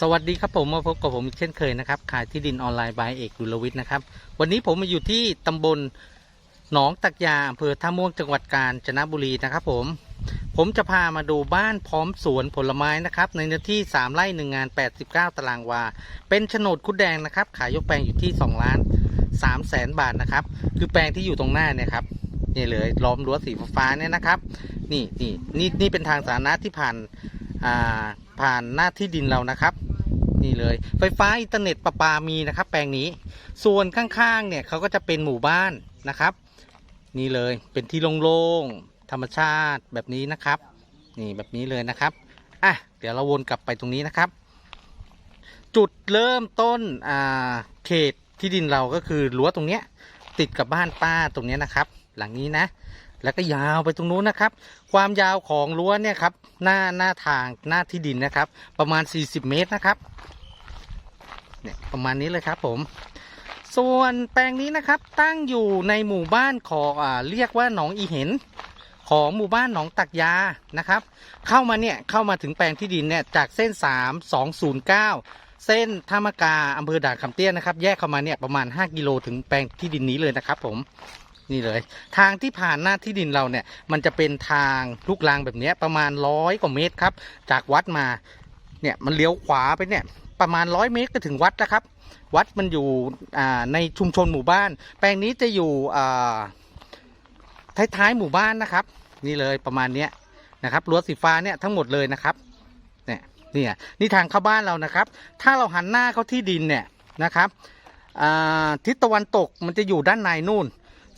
สวัสดีครับผมมาพบกับผมอีกเช่นเคยนะครับขายที่ดินออนไลน์บายเอกดุลวิทย์นะครับ วันนี้ผมมาอยู่ที่ตำบลหนองตักยาอำเภอท่าม่วงจังหวัดกาญจนบุรีนะครับผม ผมจะพามาดูบ้านพร้อมสวนผลไม้นะครับ ในเนื้อที่ 3ไร่1งาน 89 ตารางวา เป็นโฉนดคุดแดงนะครับ ขายยกแปลงอยู่ที่ 2 ล้าน3แสนบาทนะครับ คือแปลงที่อยู่ตรงหน้าเนี่ยครับนี่เลยล้อมรั้วสีฟ้าเนี่ยนะครับ นี่นี่นี่นี่เป็นทางสาธารณะที่ผ่านอ่า ผ่านหน้าที่ดินเรานะครับ นี่เลย ไฟฟ้าอินเทอร์เน็ตประปามีนะครับ แปลงนี้ ส่วนข้างๆเนี่ยเขาก็จะเป็นหมู่บ้านนะครับ นี่เลยเป็นที่โล่งๆธรรมชาติแบบนี้นะครับ นี่แบบนี้เลยนะครับอะเดี๋ยวเราวนกลับไปตรงนี้นะครับ จุดเริ่มต้นอ่าเขตที่ดินเราก็คือรั้วตรงเนี้ยติดกับบ้านป้าตรงเนี้ยนะครับ หลังนี้นะ แล้วก็ยาวไปตรงนู้นนะครับ ความยาวของรั้วเนี่ยครับหน้าหน้าทางหน้าที่ดินนะครับ ประมาณ 40 เมตรนะครับเนี่ยประมาณนี้เลยครับผม ส่วนแปลงนี้นะครับตั้งอยู่ในหมู่บ้านของอ่าเรียกว่าหนองอีเห็นของหมู่บ้านหนองตักยานะครับ เข้ามาเนี่ยเข้ามาถึงแปลงที่ดินเนี่ยจากเส้น 3 209 เส้นธรรมกาอำเภอด่านคำเตี้ยนะครับ แยกเข้ามาเนี่ยประมาณ 5 กิโลถึงแปลงที่ดินนี้เลยนะครับผม นี่เลย ทางที่ผ่านหน้าที่ดินเราเนี่ยมันจะเป็นทางลูกรังแบบนี้ประมาณร้อยกว่าเมตรครับ จากวัดมาเนี่ยมันเลี้ยวขวาไปเนี่ยประมาณร้อยเมตรก็ถึงวัดแล้วครับ วัดมันอยู่ในชุมชนหมู่บ้าน แปลงนี้จะอยู่ท้ายๆหมู่บ้านนะครับ นี่เลยประมาณเนี้ยนะครับรั้วสีฟ้าเนี่ยทั้งหมดเลยนะครับเนี่ยเนี่ยนี่ทางเข้าบ้านเรานะครับ ถ้าเราหันหน้าเข้าที่ดินเนี่ยนะครับทิศตะวันตกมันจะอยู่ด้านในนู่น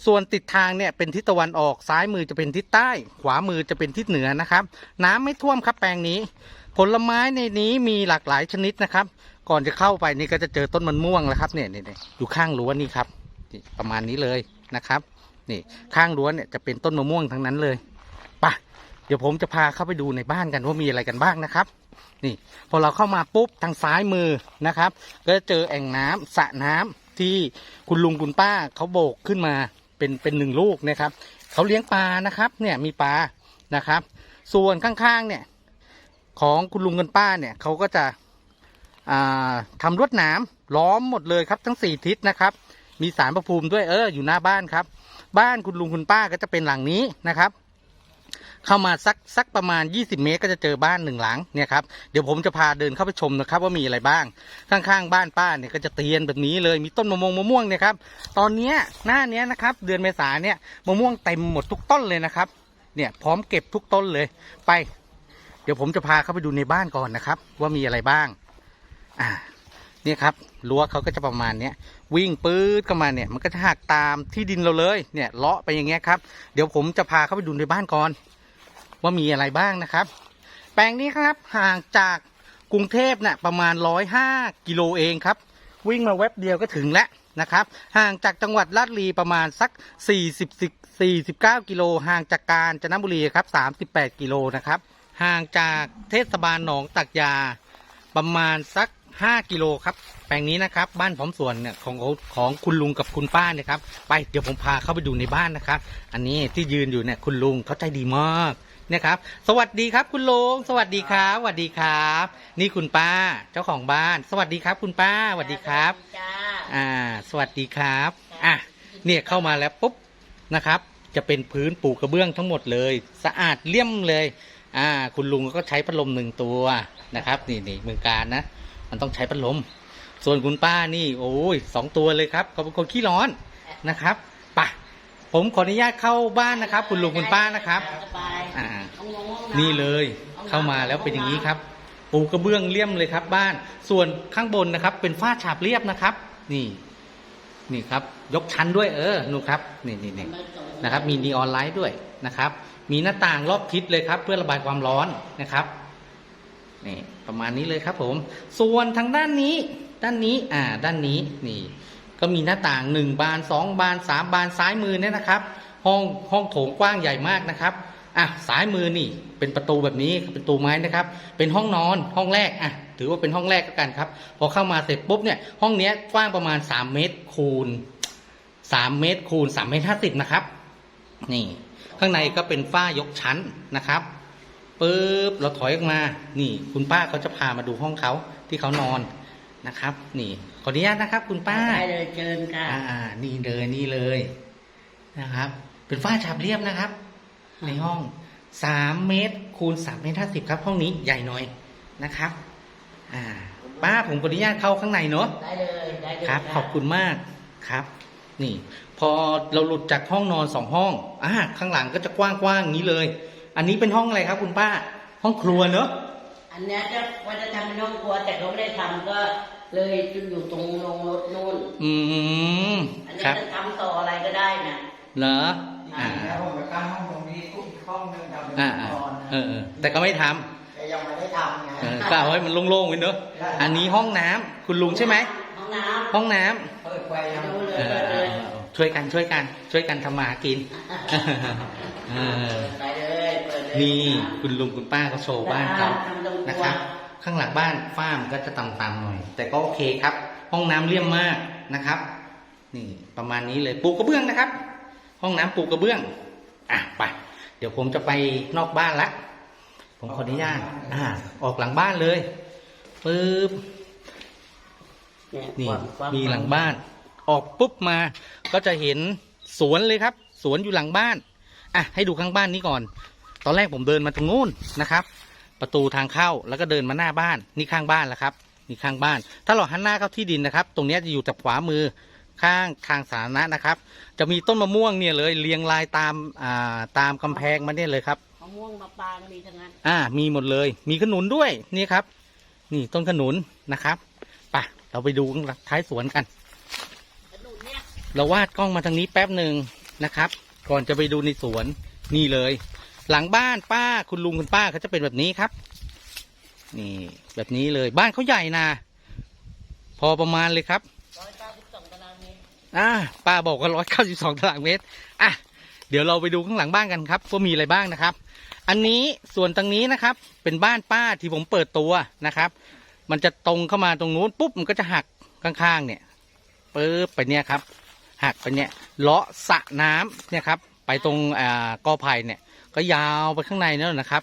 ส่วนติดทางเนี่ยเป็นทิศตะวันออกซ้ายมือจะเป็นทิศใต้ ขวามือจะเป็นทิศเหนือนะครับ น้ำไม่ท่วมครับแปลงนี้ ผลไม้ในนี้มีหลากหลายชนิดนะครับ ก่อนจะเข้าไปนี่ก็จะเจอต้นมันม่วงแล้วครับเนี่ยเนี่ยอยู่ข้างรั้วนี่ครับประมาณนี้เลยนะครับนี่ข้างรั้วเนี่ยจะเป็นต้นมะม่วงทั้งนั้นเลยปะเดี๋ยวผมจะพาเข้าไปดูในบ้านกันว่ามีอะไรกันบ้างนะครับ นี่พอเราเข้ามาปุ๊บทางซ้ายมือนะครับ ก็จะเจอแอ่งน้ำสระน้ำที่คุณลุงคุณป้าเขาโบกขึ้นมา เป็นเป็นหนึ่งลูกนะครับเขาเลี้ยงปลานะครับ เนี่ยมีปลานะครับ ส่วนข้างๆเนี่ยของคุณลุงคุณป้าเนี่ยเขาก็จะอ่าทำรวดหนามล้อมหมดเลยครับ ทั้งสี่ทิศนะครับ มีสารประภูมิด้วยเอออยู่หน้าบ้านครับ บ้านคุณลุงคุณป้าก็จะเป็นหลังนี้นะครับ เข้ามาสักสักประมาณ 20 เมตรก็จะเจอบ้านหนึ่งหลังเนี่ยครับเดี๋ยวผมจะพาเดินเข้าไปชมนะครับ ว่ามีอะไรบ้างข้างๆบ้านป้าเนี่ยก็จะเตียนแบบนี้เลยมีต้นมะม่วงมะม่วงเนี่ยครับตอนเนี้ยหน้าเนี้ยนะครับ เดือนเมษาเนี่ยมะม่วงเต็มหมดทุกต้นเลยนะครับ เนี่ยพร้อมเก็บทุกต้นเลยไป เดี๋ยวผมจะพาเข้าไปดูในบ้านก่อนนะครับ ว่ามีอะไรบ้าง อ่าเนี่ยครับรั้วเขาก็จะประมาณเนี้ยวิ่งปื๊ดเข้ามาเนี่ยมันก็จะหักตามที่ดินเราเลยเนี่ยเลาะไปอย่างเงี้ยครับ เดี๋ยวผมจะพาเข้าไปดูในบ้านก่อน ว่ามีอะไรบ้างนะครับ แปลงนี้ครับห่างจากกรุงเทพน่ะประมาณร้อยห้ากิโลเองครับ วิ่งมาแวบเดียวก็ถึงแล้วนะครับ ห่างจากจังหวัดลาดลีประมาณสัก 40 49 กิโลห่างจากกาญจนบุรีครับ 38 กิโลนะครับ ห่างจากเทศบาลหนองตักยาประมาณสัก 5 กิโลครับ แปลงนี้นะครับ บ้านพร้อมสวนเนี่ยของของคุณลุงกับคุณป้าเนี่ยครับ ไปเดี๋ยวผมพาเข้าไปดูในบ้านนะครับ อันนี้ที่ยืนอยู่เนี่ยคุณลุงเขาใจดีมาก นี่ยครับ สวัสดีครับคุณลุงสวัสดีครับสวัสดีครับ นี่คุณป้าเจ้าของบ้าน สวัสดีครับคุณป้าสวัสดีครับ จ้าอ่า สวัสดีครับอะเนี่ยเข้ามาแล้วปุ๊บนะครับ จะเป็นพื้นปูกระเบื้องทั้งหมดเลย สะอาดเลี่ยมเลย อ่า คุณลุงก็ใช้พัดลมหนึ่งตัวนะครับ นี่นี่เมืองการนะ มันต้องใช้พัดลม ส่วนคุณป้านี่ โอ้ยสองตัวเลยครับเขาเป็นคนขี้ร้อนนะครับไปะ ผมขออนุญาตเข้าบ้านนะครับ คุณลุงคุณป้านะครับ สบายอ่าห้องน้ำนี่เลยเข้ามาแล้วเป็นอย่างนี้ครับ ปูกระเบื้องเลี่ยมเลยครับ บ้านส่วนข้างบนนะครับ เป็นฝ้าฉาบเรียบนะครับ นี่ นี่ครับ ยกชั้นด้วยเออนูครับนี่นี่นี่ นะครับมีนีออนไลท์ด้วยนะครับ มีหน้าต่างรอบทิศเลยครับ เพื่อระบายความร้อนนะครับนี่ประมาณนี้เลยครับผม ส่วนทางด้านนี้ ด้านนี้อ่า ด้านนี้นี่ ก็มีหน้าต่างหนึ่งบานสองบานสามบานซ้ายมือเนี่ยนะครับ ห้องห้องโถงกว้างใหญ่มากนะครับอะซ้ายมือนี่เป็นประตูแบบนี้เป็นประตูไม้นะครับ เป็นห้องนอนห้องแรกอะถือว่าเป็นห้องแรกแล้วกันครับ พอเข้ามาเสร็จปุ๊บเนี่ยห้องเนี้ยกว้างประมาณ3เมตรคูณ3เมตรคูณ3เมตรห้าสิบนะครับ นี่ ข้างในก็เป็นฝ้ายกชั้นนะครับปึ๊บเราถอยออกมา นี่ คุณป้าเขาจะพามาดูห้องเขาที่เขานอนนะครับ นี่ ขออนุญาตนะครับ คุณป้าได้เลยเชิญค่ะ อ่า นี่เลยนี่เลยนะครับ เป็นฝ้าฉาบเรียบนะครับ ในห้องสามเมตรคูณสามเมตรห้าสิบครับ ห้องนี้ใหญ่หน่อยนะครับ อ่า ป้าผมขออนุญาตเข้าข้างในเนาะได้เลยได้เลยครับ ขอบคุณมากครับ นี่ พอเราหลุดจากห้องนอนสองห้องอ่าข้างหลังก็จะกว้างๆอย่างนี้เลย อันนี้เป็นห้องอะไรครับ คุณป้า ห้องครัวเนอะอันเนี้ยจะว่าจะทำเป็นห้องครัวแต่เขาไม่ได้ทำก็ เลยอยู่ตรงลงรถนู่นอืมอันคนี้รับจะทำต่ออะไรก็ได้นะเหรออ่าแล้วผมไปกั้นห้องตรงนี้อีกห้องหนึงทำเป็นอ่าห้องนอนเออเออแต่ก็ไม่ทำแต่ยังไม่ได้ทำไงเออก็เอาให้มันโล่งๆไว้เนอะอันนี้ห้องน้ำคุณลุงใช่ไหมห้องน้ห้องน้ำเปิดไฟยังำดูเลเอยอเปิดเลยช่วยกันช่วยกัน ช่วยกันทำมาหากินเออไปเลยเปิดเลยนี่คุณลุงคุณป้าเขาโชว์บ้านเขา ทำตรงครัวนะครับ ข้างหลังบ้านฝ้ามนก็จะต่ำๆหน่อย แต่ก็โอเคครับ ห้องน้ำเลี่ยมมากนะครับ นี่ประมาณนี้เลยปูกระเบื้องนะครับ ห้องน้ำปูกระเบื้องอะไปเดี๋ยวผมจะไปนอกบ้านละผมขออนุญาตอ่า ออกหลังบ้านเลยปึ๊บนี่ความความมีหลังบ้าน ออกปุ๊บมาก็จะเห็นสวนเลยครับ สวนอยู่หลังบ้าน อะ ให้ดูข้างบ้านนี้ก่อน ตอนแรกผมเดินมาตรงนู้นนะครับ ประตูทางเข้าแล้วก็เดินมาหน้าบ้านนี่ข้างบ้านแล้วครับนี่ข้างบ้าน ถ้าเราหันหน้าเข้าที่ดินนะครับ ตรงเนี้ยจะอยู่จากขวามือข้างทางสาธารณะนะครับ จะมีต้นมะม่วงเนี่ยเลยเรียงรายตามอ่าตามกำแพงมันเนี่ยเลยครับมะม่วงมะปรางมีทั้งนั้นอ่ามีหมดเลย มีขนุนด้วยนี่ครับ นี่ต้นขนุนนะครับไปเราไปดูท้ายสวนกันขนุนเนี่ยเราวาดกล้องมาทางนี้แป๊บหนึ่งนะครับ ก่อนจะไปดูในสวนนี่เลย หลังบ้านป้าคุณลุงคุณป้าเขาจะเป็นแบบนี้ครับ นี่ แบบนี้เลยบ้านเขาใหญ่นะพอประมาณเลยครับร้อยเก้าสิบสองตารางเมตรอ่าป้าบอกว่าร้อยเก้าสิบสองตารางเมตรอะเดี๋ยวเราไปดูข้างหลังบ้านกันครับว่ามีอะไรบ้างนะครับ อันนี้ส่วนตรงนี้นะครับ เป็นบ้านป้าที่ผมเปิดตัวนะครับ มันจะตรงเข้ามาตรงนู้นปุ๊บมันก็จะหักข้างๆเนี่ยปึ๊บไปเนี่ยครับ หักไปเนี่ยเลาะสระน้ำเนี่ยครับ ไปตรงอ่ากอไผ่เนี่ย ก็ยาวไปข้างในนั่นนะครับ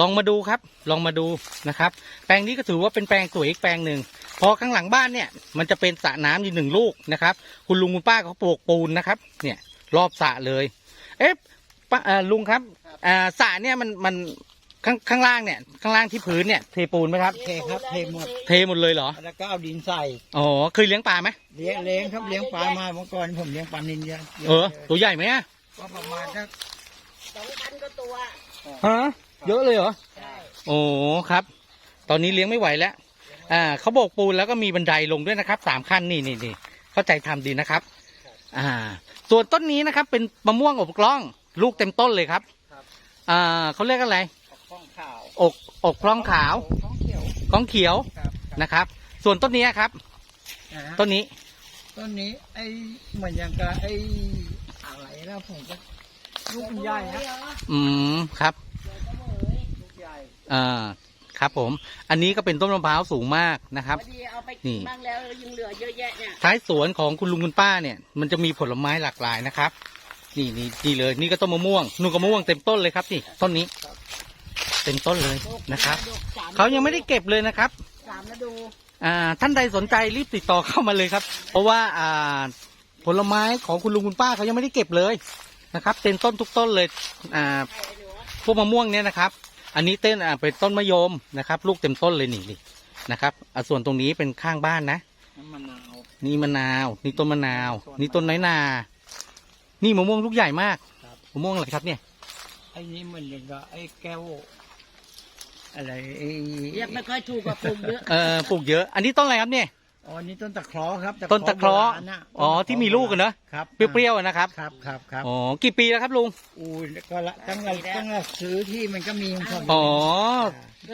ลองมาดูครับ ลองมาดูนะครับ แปลงนี้ก็ถือว่าเป็นแปลงสวยอีกแปลงหนึ่งพอข้างหลังบ้านเนี่ย มันจะเป็นสระน้ำอยู่หนึ่งลูกนะครับ คุณลุงคุณป้าเขาปลูกปูนนะครับ เนี่ย รอบสระเลย เอ๊ะป้าเอ่อลุงครับอ่าสระเนี่ยมันมันข้างข้างล่างเนี่ยข้างล่างที่พื้นเนี่ยเทปูนไหมครับเทครับเทหมดเทหมดเลยเหรอแล้วก็เอาดินใส่อ๋อเคยเลี้ยงปลาไหมเลี้ยงเลี้ยงครับเลี้ยงปลามาเมื่อก่อนผมเลี้ยงปลานินเยอะเออตัวใหญ่ไหมอะก็ประมาณสัก สองพันก็ตัว ฮะเยอะเลยเหรอ ใช่ โอ้ครับ ตอนนี้เลี้ยงไม่ไหวแล้ว อ่าเขาโบกปูนแล้วก็มีบันไดลงด้วยนะครับสามขั้นนี่นี่นี่เข้าใจทำดีนะครับ อ่า ส่วนต้นนี้นะครับ เป็นมะม่วงอบกล้อง ลูกเต็มต้นเลยครับ อ่าเขาเรียกอะไรข้องข่าวอกอกกล้องขาวข้องเขียวกล้องเขียวครับนะครับ ส่วนต้นนี้ครับ นะฮะต้นนี้ ต้นนี้ไอ้เหมือนอย่างกับไอ้อะไรนะผมก็ ลูกมันใหญ่นะอืมครับลูกใหญ่อ่าครับผม อันนี้ก็เป็นต้นมะพร้าวสูงมากนะครับ พอดีเอาไปนี่กินบ้างแล้วยังเหลือเยอะแยะเนี่ยท้ายสวนของคุณลุงคุณป้าเนี่ย มันจะมีผลไม้หลากหลายนะครับ นี่นี่นี่เลย นี่ก็ต้นมะม่วงนู่นก็มะม่วงเต็มต้นเลยครับนี่ต้นนี้เต็มต้นเลยนะครับสมเขายังไม่ได้เก็บเลยนะครับสามฤดูอ่าท่านใดสนใจรีบติดต่อเข้ามาเลยครับ เพราะว่าอ่าผลไม้ของคุณลุงคุณป้าเขายังไม่ได้เก็บเลย นะครับเต็มต้นทุกต้นเลยอ่าใช่หนูพวกมะม่วงเนี่ยนะครับ อันนี้เต้นอ่าเป็นต้นมะยมนะครับ ลูกเต็มต้นเลยนี่นี่นะครับอ่าส่วนตรงนี้เป็นข้างบ้านนะน้ำมะนาวนี่มะนาวนี่ต้นมะนาว นี่ต้นน้อยนา นี่มะม่วงลูกใหญ่มากครับมะม่วงอะไรครับเนี่ยไอ้นี่เหมือนอย่างกับไอ้แก้วอะไรไอ้เรียกไม่ค่อยถูกกับปลูกเยอะเออปลูกเยอะ อันนี้ต้นอะไรครับเนี่ย อ๋อนี่ต้นตะเคราะห์ครับต้นตะเคราะห์โบณน่ะอ๋อที่มีลูกกันเนอะครับเปรี้ยวๆอะนะครับครับครับครับอ๋อกี่ปีแล้วครับลุงอู้ยก็ละตั้งแต่ตั้งแต่ซื้อที่มันก็มีของผมอ๋อ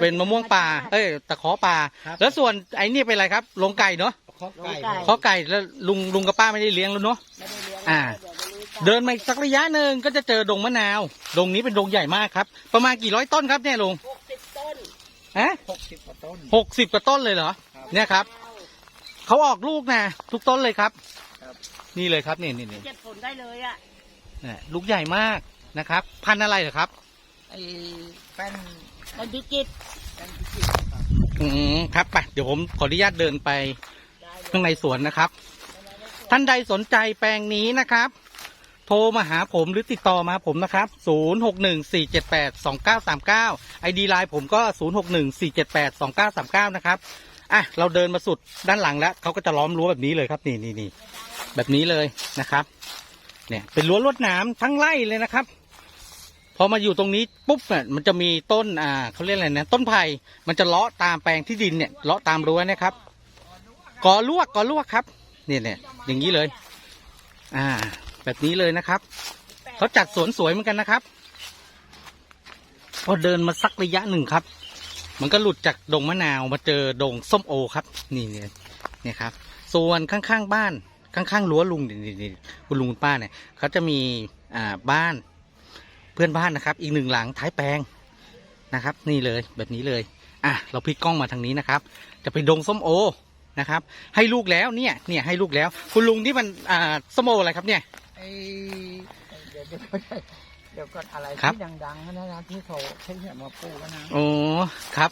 เป็นมะม่วงป่า เอ้ยตะขอป่าครับแล้วส่วนไอ้นี่เป็นอะไรครับลงไก่เนาะข้อไก่ขอไก่แล้วลุงลุงกับป้าไม่ได้เลี้ยงแล้วเนาะไม่ได้เลี้ยงอ่าเดี๋ยวไปรู้จักเดินมาอีกสักระยะหนึ่งก็จะเจอดงมะนาว ดงนี้เป็นดงใหญ่มากครับ ประมาณกี่ร้อยต้นครับเนี่ยลุงหกสิบต้นฮะหกสิบกว่าต้นหกสิบกว่าต้นเลยเหรอครับเนี่ยครับ เขาออกลูกนะทุกต้นเลยครับ ครับ นี่เลยครับนี่นี่นี่เก็บผลได้เลยอะเนี่ยลูกใหญ่มากนะครับ พันธุ์อะไรเหรอครับ ไอ้แป้นมันพิจิตรแป้นพิจิตรครับอืมครับไปเดี๋ยวผมขออนุญาตเดินไปได้เลยข้างในสวนนะครับ ท่านใดสนใจแปลงนี้นะครับ โทรมาหาผมหรือติดต่อมาหาผมนะครับ 0614782939 ID ไลน์ผมก็ 0614782939 นะครับ อะเราเดินมาสุดด้านหลังแล้วเขาก็จะล้อมรั้วแบบนี้เลยครับ นี่นี่นี่แบบนี้เลยนะครับ เนี่ย เป็นรั้วลวดหนามทั้งไร่เลยนะครับ พอมาอยู่ตรงนี้ปุ๊บเนี่ยมันจะมีต้นอ่าเขาเรียกอะไรนะต้นไผ่มันจะเลาะตามแปลงที่ดินเนี่ยเลาะตามรั้วนะครับกอลวกกอลวกครับ เนี่ยเนี่ยอย่างนี้เลย อ่า แบบนี้เลยนะครับเขาจัดสวนสวยเหมือนกันนะครับ พอเดินมาสักระยะหนึ่งครับ มันก็หลุดจากดงมะนาวมาเจอดงส้มโอครับ นี่เนี่ยเนี่ยครับ ส่วนข้างๆบ้านข้างๆรั้วลุงนี่นี่นี่คุณลุงคุณป้าเนี่ยเขาจะมีอ่าบ้านเพื่อนบ้านนะครับ อีกหนึ่งหลังท้ายแปลงนะครับ นี่เลยแบบนี้เลยอะเราพลิกกล้องมาทางนี้นะครับ จะไปดงส้มโอนะครับ ให้ลูกแล้วเนี่ยเนี่ยให้ลูกแล้ว คุณลุงที่มันอ่าส้มโออะไรครับเนี่ยไอ้ เดี๋ยวเดี๋ยวเดี๋ยวก่อนอะไรครับ ที่ดังๆนะนะที่เขาใช้เนี่ยมาปลูกนะโอ้ครับ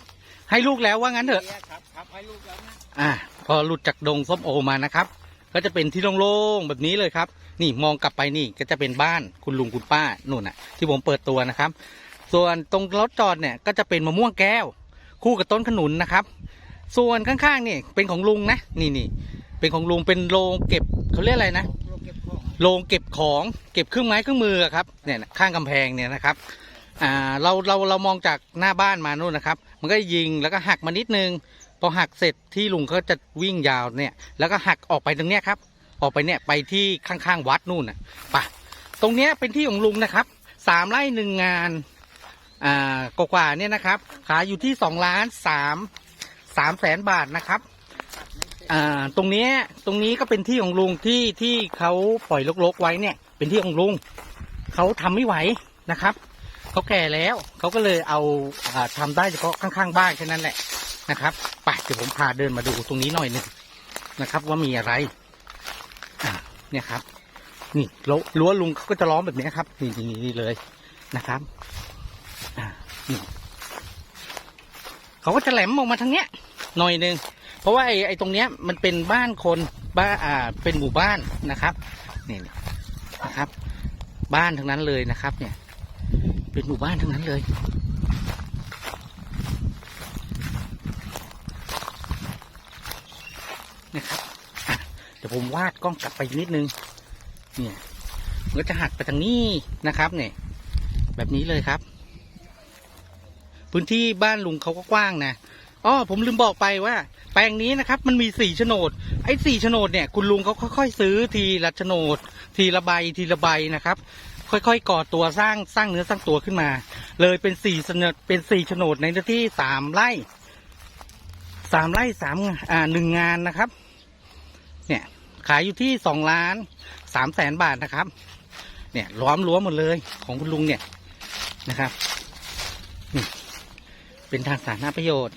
ให้ลูกแล้วว่างั้นเถอะ ครับครับให้ลูกแล้วนะ อ่า พอหลุดจากดงส้มโอมานะครับ ก็จะเป็นที่โล่งๆแบบนี้เลยครับ นี่มองกลับไปนี่ก็จะเป็นบ้านคุณลุงคุณป้านู่นน่ะ ที่ผมเปิดตัวนะครับ ส่วนตรงรถจอดเนี่ยก็จะเป็นมะม่วงแก้ว คู่กับต้นขนุนนะครับ ส่วนข้างๆนี่เป็นของลุงนะนี่นี่เป็นของลุงเป็นโรงเก็บเขาเรียกอะไรนะลูกเก็บของ โรงเก็บของเก็บเครื่องไม้เครื่องมือครับเนี่ยข้างกำแพงเนี่ยนะครับอ่าเราเราเรามองจากหน้าบ้านมานู่นนะครับ มันก็ยิงแล้วก็หักมานิดนึงพอหักเสร็จที่ลุงเขาจะวิ่งยาวเนี่ย แล้วก็หักออกไปตรงเนี้ยครับ ออกไปเนี่ยไปที่ข้างๆวัดนู่นนะไปตรงเนี้ยเป็นที่ของลุงนะครับสามไร่หนึ่งงานอ่ากว่าเนี่ยนะครับ ขายอยู่ที่สองล้านสามสามแสนบาทนะครับ อ่า ตรงนี้ตรงนี้ก็เป็นที่ของลุงที่ที่เขาปล่อยรกๆไว้เนี่ย เป็นที่ของลุงเขาทำไม่ไหวนะครับเขาแก่แล้วเขาก็เลยเอาอ่าทำได้เฉพาะข้างๆบ้านแค่นั้นแหละนะครับไปเดี๋ยวผมพาเดินมาดูตรงนี้หน่อยหนึ่งนะครับ ว่ามีอะไรอ่าเนี่ยครับ นี่รั้วลัวลุงเขาก็จะล้อมแบบนี้ครับนี่นี่นี่นี่เลยนะครับอ่านี่เขาก็จะแหลมออกมาทางเนี้ยหน่อยหนึ่ง เพราะว่าไอ้ไอ้ตรงเนี้ยมันเป็นบ้านคนบ้านอ่าเป็นหมู่บ้านนะครับนี่นี่นะครับ บ้านทั้งนั้นเลยนะครับ เนี่ย เป็นหมู่บ้านทั้งนั้นเลยนะครับเดี๋ยวผมวาดกล้องกลับไปนิดนึง เนี่ยก็จะหักไปทางนี้นะครับ เนี่ย แบบนี้เลยครับ พื้นที่บ้านลุงเขาก็กว้างนะ อ๋อผมลืมบอกไปว่า แปลงนี้นะครับ มันมีสี่โฉนด ไอ้สี่โฉนดเนี่ย คุณลุงเขาค่อยๆ ซื้อทีละโฉนด ทีละใบทีละใบนะครับ ค่อยๆ ก่อตัวสร้างสร้างเนื้อสร้างตัวขึ้นมา เลยเป็นสี่โฉนดเป็นสี่โฉนดในเนื้อที่สามไร่สามไร่สามอ่าหนึ่งงานนะครับ เนี่ย ขายอยู่ที่สองล้านสามแสนบาทนะครับ เนี่ยล้อมรั้วหมดเลยของคุณลุงเนี่ยนะครับเป็นทางสาธารณประโยชน์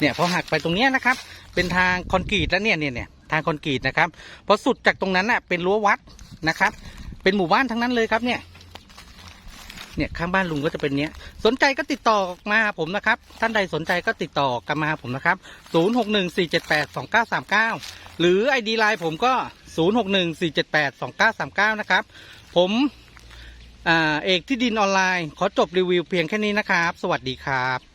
เนี่ยพอหักไปตรงเนี้ยนะครับ เป็นทางคอนกรีตแล้วเนี่ยเนี่ยเนี่ยทางคอนกรีตนะครับพอสุดจากตรงนั้นน่ะเป็นรั้ววัดนะครับ เป็นหมู่บ้านทั้งนั้นเลยครับเนี่ยเนี่ยข้างบ้านลุงก็จะเป็นเนี้ย สนใจก็ติดต่อมาผมนะครับ ท่านใดสนใจก็ติดต่อกันมาผมนะครับ 0614782939 หรือ ID ไลน์ผมก็ 0614782939 นะครับ ผมอเอกที่ดินออนไลน์ ขอจบรีวิวเพียงแค่นี้นะครับ สวัสดีครับ